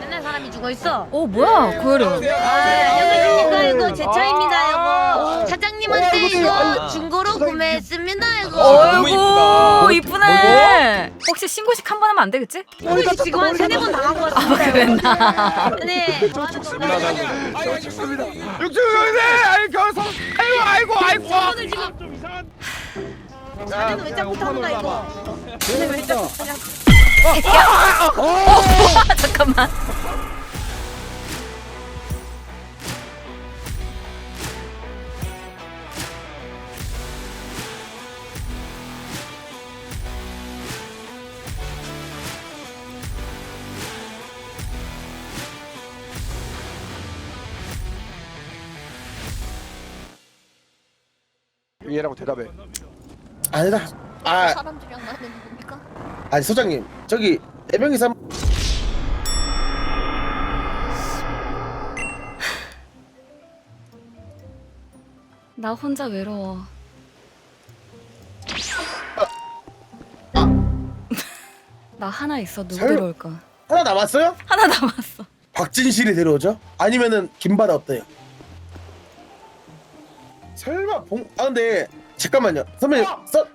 맨날 사람이 죽어 있어. 어 뭐야 고열이 아, 안녕하십니까 이거 제 차입니다 이거 사장님한테 이거 중고로 구매했습니다 이거. 너무 이쁘다. 이쁘네 혹시 신고식 한 번 하면 안 되겠지? 우리 지금 한 세네 번 당하고 왔습니다. 아 그랬나 네. 뭐 하는 건가요? 육주 형님, 아이 겨서, 아이고 아이고 아이고. 오늘 지금 자네는 왜 자꾸 타는 거야 이거? 쟤는 왜 자꾸 타냐? 아, 잠깐만 얘라고 대답해. 아니다. 아, 사람들이랑 나는 뭡니까? 아니 소장님 저기 네 명이서 한- 나 혼자 외로워 나 하나 있어 누구 설- 데려올까 하나 남았어요? 하나 남았어 박진실이 데려오죠? 아니면은 김바다 어때요? 설마 봉? 아 근데 잠깐만요 선배님 써...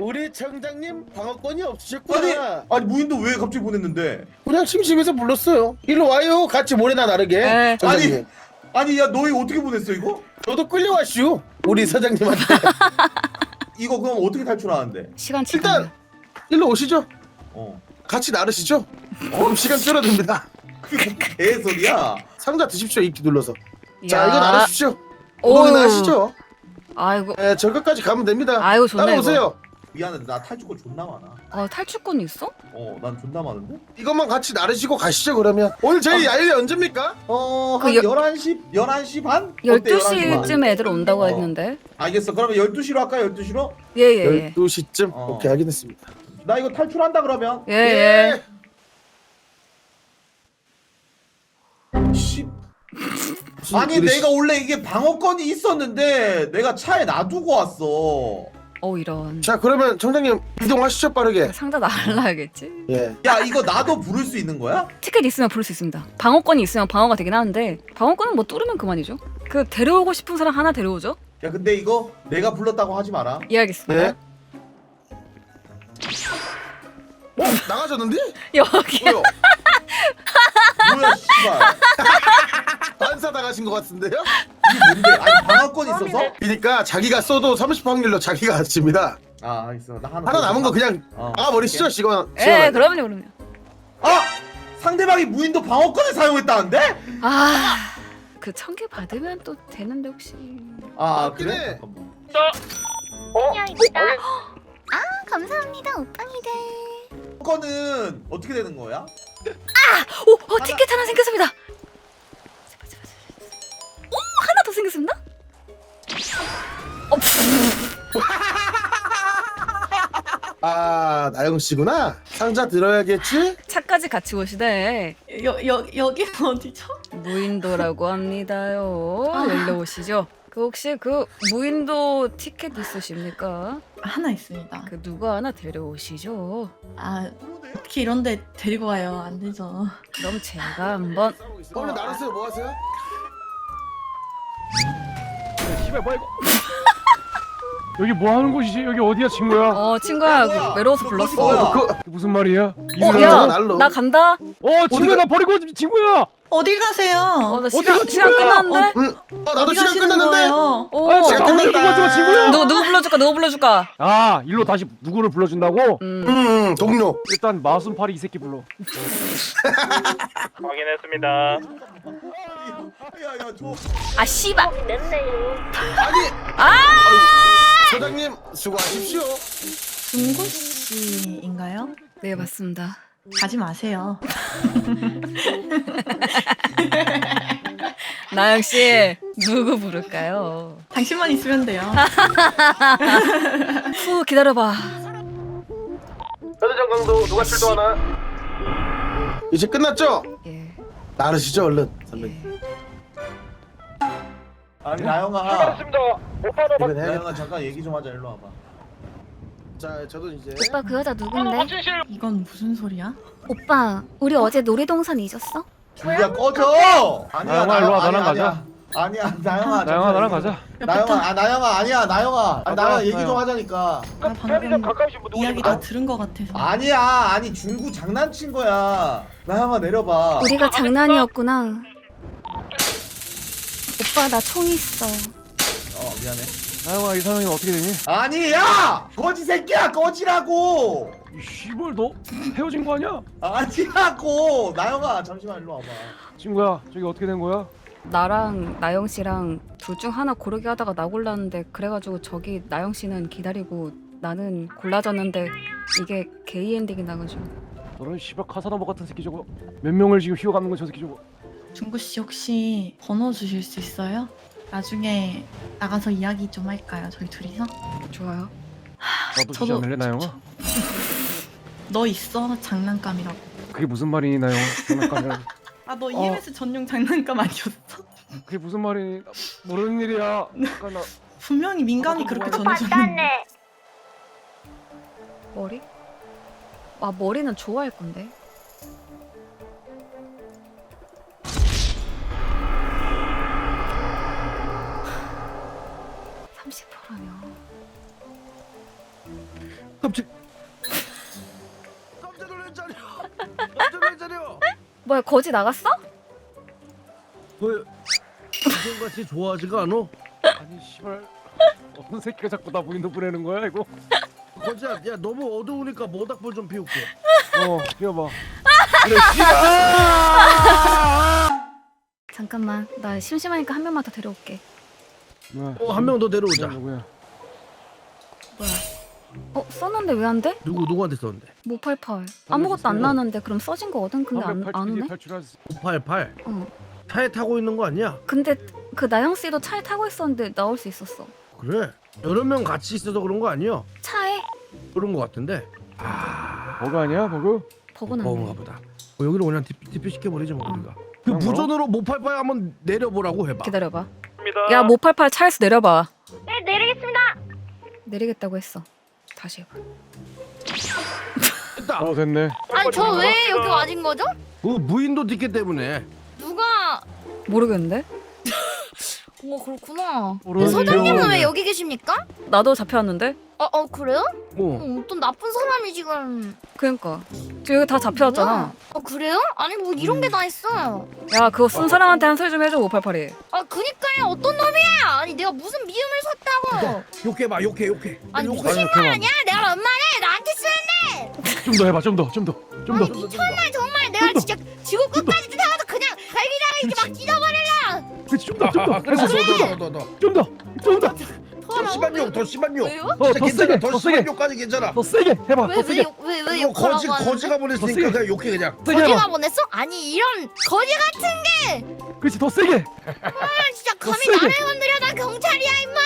우리 청장님 방어권이 아니 없으셨구나. 아니 무인도 왜 갑자기 보냈는데? 그냥 심심해서 불렀어요. 일로 와요. 같이 모래나 나르게. 네. 청장님. 아니 야 너희 어떻게 보냈어 이거? 저도 끌려왔슈 우리 사장님한테. 이거 그럼 어떻게 탈출하는데? 시간 지금 일단 일로 오시죠. 어. 같이 나르시죠. 그럼 시간 줄어듭니다. 그게 개소리야. 상자 드십시오 이끼 눌러서. 자 야. 이거 나르십시오. 오. 오늘 나시죠. 아이고. 네, 저기까지 가면 됩니다. 아이고 좋네 따라오세요 미안해 나 탈출권 존나 많아. 어 탈출권 있어? 어난 존나 많은데? 이것만 같이 나르시고 가시죠 그러면 오늘 저희 야일 언제입니까? 어한 그 여- 11시 11시 반? 어때, 11시 12시쯤 애들 온다고 어. 했는데 알겠어. 그러면 12시로 할까? 12시로? 예예예 12시쯤 어. 오케이 알겠습니다 나 이거 탈출한다 그러면. 예, 예. 씨. 무슨 아니 일이 내가 원래 이게 방어권이 있었는데 내가 차에 놔두고 왔어. 어 이런 자 그러면 청장님 이동하시죠 빠르게 상자 날라야겠지 예 야 이거 나도 부를 수 있는 거야? 티켓 있으면 부를 수 있습니다 방어권이 있으면 방어가 되긴 하는데 방어권은 뭐 뚫으면 그만이죠 그 데려오고 싶은 사람 하나 데려오죠 야 근데 이거 내가 불렀다고 하지 마라. 예 알겠습니다 네. 어? 나가셨는데? 여기? 뭐야 씨발. 당하신 것 같은데요? 이게 뭔데? 아니 방어권 있어서? 그러니까 자기가 써도 30% 확률로 자기가 칩니다 아 알겠어. 나 하나. 하나 더 남은 거? 그냥 어. 나가버리시죠 시간 예 그럼요 그럼요 아 상대방이 무인도 방어권을 사용했다는데? 아 그 천 개 받으면 또 되는데 혹시 아, 아, 그래? 그래? 잠깐만. 감사합니다 오빵이들. 방어권은 어떻게 되는 거야? 오! 어 티켓 하나 생겼습니다 아 나영 씨구나 상자 들어야겠지? 차까지 같이 오시네 여, 여, 여기는 어디죠? 무인도라고 합니다요. 열려 오시죠. 그 혹시 그 무인도 티켓 있으십니까? 하나 있습니다. 그 누구 하나 데려오시죠. 아, 어떻게 이런 데 데리고 와요? 안 되죠. 그럼 제가 한번 오늘 나르세요 뭐 하세요? 씨발 뭐야 이거? 여기 뭐 하는 곳이지? 여기 어디야 친구야? 어 친구야 뭐야? 그 외로워서 너 불렀어. 뭐야? 어, 그, 무슨 말이야? 어, 야, 날로. 나 간다. 어 친구야 나 버리고 오지 친구야. 어딜 가세요? 어, 나 어디 시간, 가지 시간? 끝났는데. 응. 어 나도 어디 시간 가시는 끝났는데 거예요? 오, 아, 시간 나 끝났다. 불러주마 친구야. 누구 누구 불러줄까? 누구 불러줄까? 아 일로 다시 누구를 불러준다고? 음, 음 동료 일단 마순파리 이 새끼 불러. 확인했습니다. 야야 저 아 씨발. 아니 아! 소장님 수고하십시오 중구 씨인가요? 네 맞습니다. 가지 마세요. 나영 씨 누구 부를까요? 당신만 있으면 돼요. 후 기다려봐. 현장 강도 누가 출동하나? 이제 끝났죠? 예. 나르시죠 얼른 선배님 아니 나영아 이번 해 나영아 잠깐 얘기 좀 하자 일로 와봐 자 저도 이제 오빠 그 여자 누군데? 이건 무슨 소리야? 오빠 우리 어제 놀이동산 잊었어? 줄리아 꺼져 아니야 나영아, 일로 와, 나랑 아니야, 가자. 아니야 나영아 나영아 나랑. 가자. 나영아 아 나영아 아니야 나영아 아니, 나영아 얘기 좀 나영. 하자니까 아, 방금 이야기 다 들은 것 같아서. 아니야 아니 중구 장난친 거야 나영아 내려봐 우리가 장난이었구나. 오빠 나 총 있어. 어 미안해 나영아 이 상황이 어떻게 되니? 아니 야 거지 새끼야 꺼지라고 이 씨발 너 헤어진 거 아니야? 아니라고 나영아 잠시만 일로 와봐 친구야 저기 어떻게 된 거야? 나랑 나영 씨랑 둘 중 하나 고르게 하다가 나 골랐는데 그래가지고 저기 나영 씨는 기다리고 나는 골라졌는데 이게 게이 엔딩이 나가지고 너는 씨발 카사노바 같은 새끼 저거 몇 명을 지금 휘어가는 거저 새끼 저거 중구 씨 혹시 번호 주실 수 있어요? 나중에 나가서 이야기 좀 할까요? 저희 둘이서? 좋아요. 나도 주지 저도- 않을래 나영아? 너 있어 장난감이라고. 그게 무슨 말이니 나영아? 장난감이라 아너 어. EMS 전용 장난감 아니었어? 그게 무슨 말이니? 나 모르는 일이야 잠깐 나 분명히 민감이 어, 그렇게 뭐, 전해줬는데. 머리? 아 머리는 좋아할 건데. 깜짝 깜짝 놀랐잖아요 깜짝 놀랐잖아요 뭐야 거지 나갔어? 그 이성같이 좋아하지가 않아 아니 씨발 어떤 새끼가 자꾸 나 무인도 보내는 거야 이거? 거지야 야 너무 어두우니까 모닥불 좀 피울게 어 피워봐 잠깐만 나 심심하니까 한 명만 더 데려올게. 어 한 명 더 데려오자 누구야? 뭐야? 어 썼는데 왜 안 돼? 누구 누구한테 썼는데? 뭐588 아무것도 안 써주세요. 나는데 그럼 써진 거거든? 근데 안, 안 오네? 탈출하지 588 어. 차에 타고 있는 거 아니야? 근데 그 나영 씨도 차에 타고 있었는데 나올 수 있었어. 그래. 여러 명 같이 있어서 그런 거 아니야? 차에? 그런 거 같은데. 버그 아니야 버그? 버거나 그런가 보다. 어, 여기로 그냥 TP 시켜버리자 뭐 어. 우리가. 그 그런 거? 무전으로 모팔팔 한번 내려보라고 해봐. 기다려봐. 야 뭐- 588 차에서 내려봐. 네 내리겠습니다. 내리겠다고 했어 다시 해봐 됐다 어 됐네 아니 저 왜 여기 와진 거죠? 그 무인도 티켓 때문에 누가? 모르겠는데? 어 그렇구나. 서장님은 일이야. 왜 여기 계십니까? 나도 잡혀왔는데? 어, 어 그래요? 어 어, 어떤 나쁜 사람이 지금 그니까 지금 여기 다 잡혀왔잖아? 어 그래요? 아니 뭐 이런 게 다 있어. 야 그거 쓴 사람한테 한 소리 좀 해줘 588이 아 그니까요 어떤 놈이야? 아니 내가 무슨 미움을 샀다고? 욕해봐 욕해 욕해 아니 욕해. 미친 아니야? 내가 얼마나 나한테 쓰는데? 좀 더 해봐 좀 더 좀 더좀더 아니 미쳤나 정말 내가 진짜 지구 끝까지 태워서 그냥 갈기다가 이렇게 막 찢어버릴라. 그렇지 좀더좀더 했어 더더더더 좀더좀더 더 심한 욕, 더 심한 욕. 왜요? 더, 진짜 더 괜찮아. 세게, 더 더 심한 세게. 욕까지 괜찮아. 더 세게 해봐 더 세게 왜왜왜왜 이거 거지 욕하라고 하는데? 거지가 더 보냈으니까 세게. 그냥 욕해 그냥. 세게 거지가 해봐 보냈어? 아니 이런 거지 같은 그렇지 더 세게 아 진짜 감히 세게. 나를 건드려 나 경찰이야 임마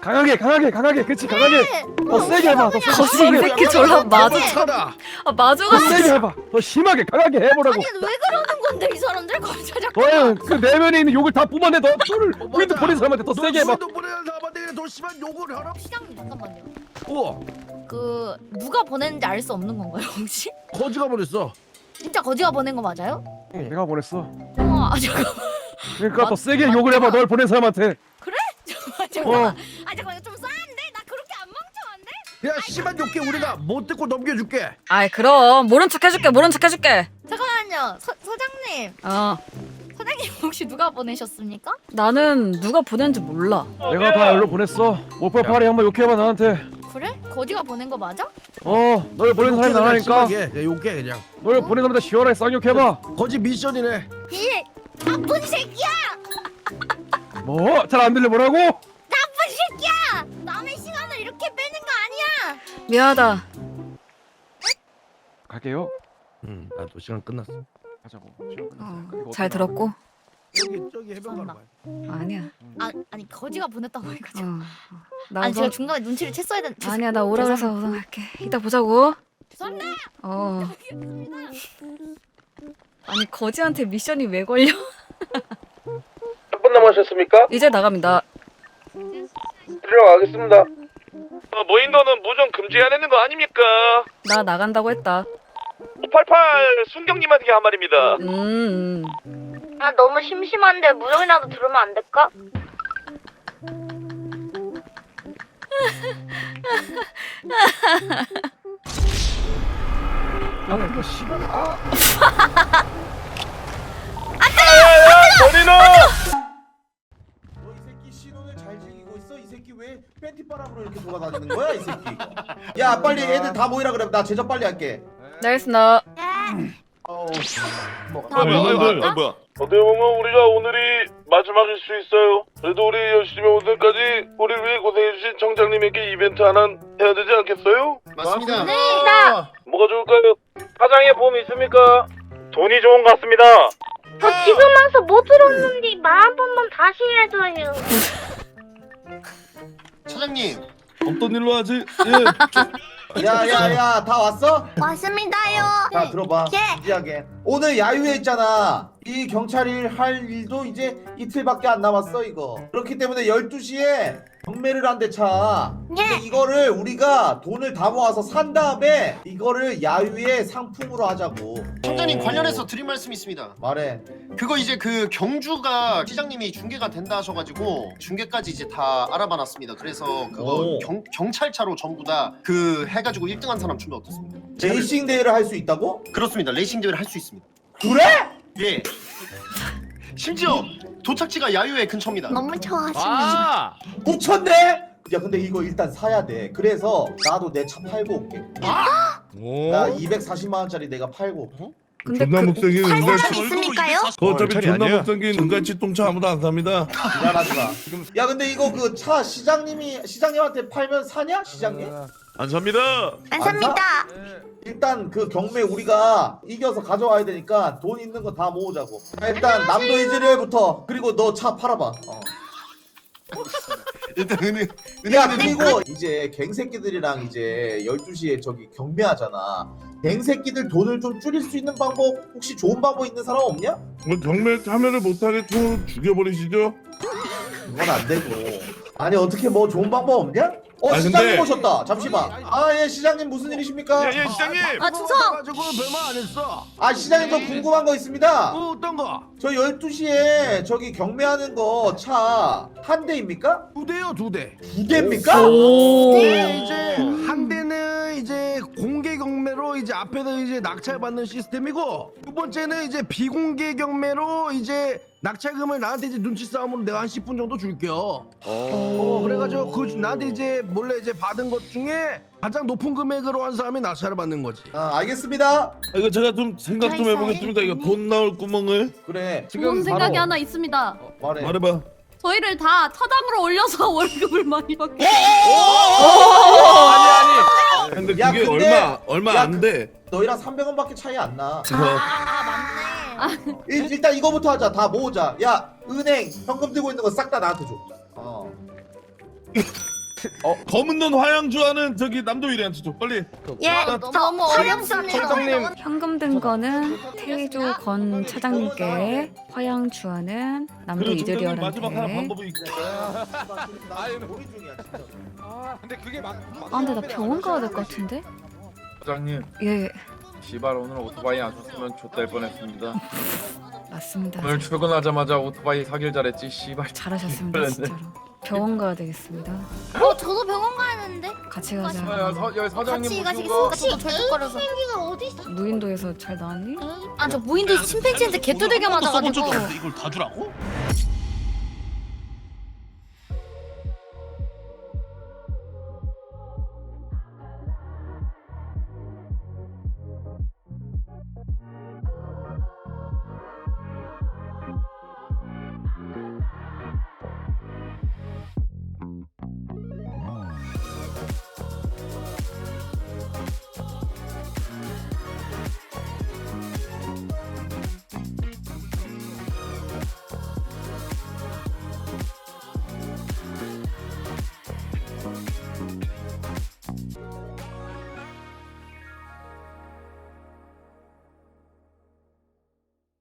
강하게 강하게 강하게 그렇지 강하게 더 세게 해봐 더 세게 거지 이. 새끼 졸라 마주 차다. 아 마주 더 가서 세게 해봐 더 심하게 강하게 해보라고 아니 왜 그러는 건데 이 사람들 검사장 너는 그 내면에 있는 욕을 다 뿜어내 너 너를 무인도 보낸 사람한테 더 세게 해봐 너 보내는 사람한테 더 심한 욕을 하라. 시장님 잠깐만요. 우와. 그 누가 보냈는지 알 수 없는 건가요 혹시? 거지가 보냈어. 진짜 거지가 보낸 거 맞아요? 내가 보냈어. 어, 아 잠깐만. 그러니까 더 세게 욕을 해봐 널 보낸 사람한테. 잠깐만 어. 아 잠깐만 이거 좀 싸한데? 나 그렇게 안 멍청한데? 야 심한 욕해 우리가 못 듣고 넘겨줄게. 아이 그럼. 모른 척 해줄게 모른 척 해줄게. 잠깐만요. 서, 서장님. 어 님 혹시 누가 보내셨습니까? 나는 누가 보낸지 몰라 내가 다 열로 보냈어 오빠파리 한번 욕해봐 나한테 그래? 거지가 보낸 거 맞아? 어널 보낸 사람이 나라니까. 야, 욕해 그냥. 널 보낸 사람한테 시원하게 쌍욕해봐 거지 미션이네. 이 나쁜 새끼야! 뭐? 잘 안 들려 뭐라고? 나쁜 새끼야! 남의 시간을 이렇게 빼는 거 아니야! 미안하다 갈게요 응 나도 시간 끝났어. 가자고 시간 끝났어. 어, 이거 잘 어떡하나? 들었고 저기 저기 해변 가러 가야 아니야. 아, 아니 거지가 보냈다고 하니까 어. 나 아니 우선 제가 중간에 눈치를 챘어야 되는 아니야 나 오라 그래서 우선 갈게. 이따 보자고. 죄송합니다! 어. 아니 거지한테 미션이 왜 걸려? 몇번 남으셨습니까? 이제 나갑니다. 들어가겠습니다. 어, 무인도는 무전 금지해야 되는 거 아닙니까? 나 나간다고 했다. 588 순경님한테 한 말입니다. 음 아 너무 심심한데 무용이라도 들으면 안 될까? 아 버리노! 너이 새끼 신혼을 잘 즐기고 있어? 이 새끼 왜 팬티바람으로 이렇게 돌아다니는 거야 이 새끼? 야 빨리 애들 다 모이라 그래. 나 제접 빨리 할게. 나이스나 어우 다 먹었어? 뭐야? 어떻게 보면 우리가 오늘이 마지막일 수 있어요. 그래도 우리 열심히 오늘까지 우리를 위해 고생해주신 청장님에게 이벤트 하나 해야 되지 않겠어요? 맞습니다. 네. 뭐가 좋을까요? 사장의 보험 있습니까? 돈이 좋은 것 같습니다. 저 지금 와서 못 들었는데 말한 번만 다시 해줘요. 차장님, 없던 일로 하지. 예. 야야야 다 왔어? 왔습니다요. 자 들어봐 예. 진지하게 오늘 야유회 있잖아 이 경찰이 할 일도 이제 이틀밖에 안 남았어 이거 그렇기 때문에 12시에 경매를 한대 차 근데 예. 이거를 우리가 돈을 다 모아서 산 다음에 이거를 야유회 상품으로 하자고 청장님 관련해서 드릴 말씀이 있습니다. 말해 그거 이제 그 경주가 시장님이 중계가 된다 하셔가지고 중계까지 이제 다 알아봐놨습니다. 그래서 그거 오. 경, 경찰차로 전부 다 그 해가지고 1등한 사람 주면 어떻습니까? 레이싱 대회를 할 수 있다고? 그렇습니다. 레이싱 대회를 할 수 있습니다. 그래? 예. 심지어 도착지가 야유회 근처입니다. 너무 좋아하시네. 아 미쳤네? 야 근데 이거 일단 사야 돼 그래서 나도 내 차 팔고 올게 나 240만 원짜리 내가 팔고 근데 존나 그 못생긴 할 은갈치 사람 있습니까요? 그 어차피 차리 존나 아니야. 못생긴 은갈치 똥차 아무도 안 삽니다 미안하지 마 야 근데 이거 그 차 시장님이 시장님한테 팔면 사냐 시장님? 안 삽니다. 안 삽니다. 일단 그 경매 우리가 이겨서 가져와야 되니까 돈 있는 거 다 모으자고. 자, 일단 남도 이즈리얼부터 그리고 너 차 팔아봐. 어. 일단 은행 야 그리고 이제 갱새끼들이랑 이제 12시에 저기 경매하잖아. 갱새끼들 돈을 좀 줄일 수 있는 방법 혹시 좋은 방법 있는 사람 없냐? 뭐 경매 참여를 못하게 총 죽여버리시죠. 그건 안 되고 아니 어떻게 뭐 좋은 방법 없냐? 어 아니, 시장님 근데- 오셨다 잠시만 아 예 시장님 무슨 일이십니까? 예예 시장님 아 주성. 가지고는 별말 안 했어 아 시장님 저 궁금한 거 있습니다 어, 어떤 거? 저 12시에 저기 경매하는 거 차 한 대입니까? 두 대요 두 대 두 대입니까? 네, 이제 한 이제 공개 경매로 이제 앞에서 이제 낙찰 받는 시스템이고 두 번째는 이제 비공개 경매로 이제 낙찰금을 나한테 이제 눈치 싸움으로 내가 한 10분 정도 줄게요. 어, 그래가지고 그 나한테 이제 몰래 이제 받은 것 중에 가장 높은 금액으로 한 사람이 낙찰을 받는 거지. 아 알겠습니다 아, 이거 제가 좀 생각 좀 해보겠습니다 이거 돈 나올 구멍을 그래 좋은 생각이 하나 있습니다. 어, 말해 말해봐 저희를 다 차장으로 올려서 월급을 많이 받게. 아니 아니. 근데 야, 그게 근데- 얼마 얼마 야, 안돼. 너희랑 300원밖에 차이 안 나. 저 아 맞네. 일단 이거부터 하자. 다 모으자. 야 은행 현금 들고 있는 거 싹 다 나한테 줘. 어. 검은 눈 화양주하는 저기 남도일이한테 줘. 빨리. 예. 너무 어렵습니다. 현금 든 거는 태조 건 차장님께 화양 주하는 남도 그리고 좀 마지막 하나 방법이 있- 우리 중이야 진짜. 아 근데 그게 막. 아 근데 나 병원 가야 될 것 같은데? 사장님 예 시발 오늘 오토바이 안 줬으면 좆될 뻔했습니다 맞습니다 오늘 출근하자마자 오토바이 사길 잘했지 시발 잘하셨습니다 그랬네. 진짜로 병원 가야 되겠습니다 어 저도 병원 가야 되는데. 같이 가자 야, 서, 야 사장님 같이 모시고 가시겠습니까? 저도 절뚝거려서. 생기가 어디 있어? 무인도에서 잘 나왔니? 아 저 무인도 침팬지한테 개뚜들겨 맞아가지고. 이걸 다 주라고?